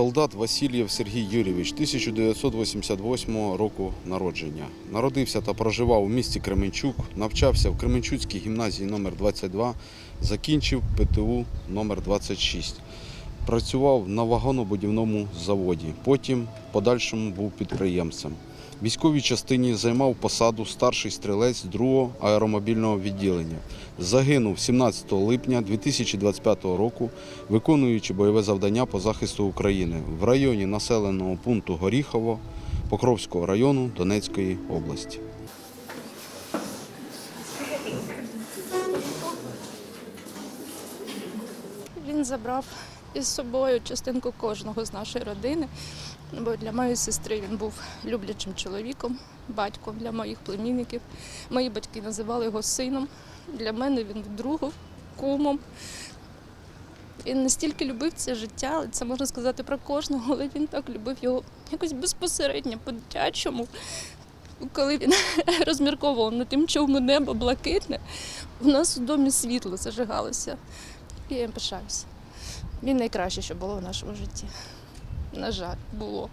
Солдат Васильєв Сергій Юрійович 1988 року народження. Народився та проживав у місті Кременчук, навчався в Кременчуцькій гімназії номер 22 закінчив ПТУ номер 26 Працював на вагонобудівному заводі, потім в подальшому був підприємцем. В військовій частині займав посаду старший стрілець 2-го аеромобільного відділення. Загинув 17 липня 2025 року, виконуючи бойове завдання по захисту України в районі населеного пункту Горіхово Покровського району Донецької області. Він забрав із собою частинку кожного з нашої родини, бо для моєї сестри він був люблячим чоловіком, батьком для моїх племінників. Мої батьки називали його сином. Для мене він другом, кумом. Він настільки любив це життя, це можна сказати про кожного, але він так любив його якось безпосередньо, по-дитячому. Коли він розмірковував над тим, чому небо блакитне, у нас у домі світло зажигалося. І я їм пишаюся. Він найкраще, що було в нашому житті. На жаль, було.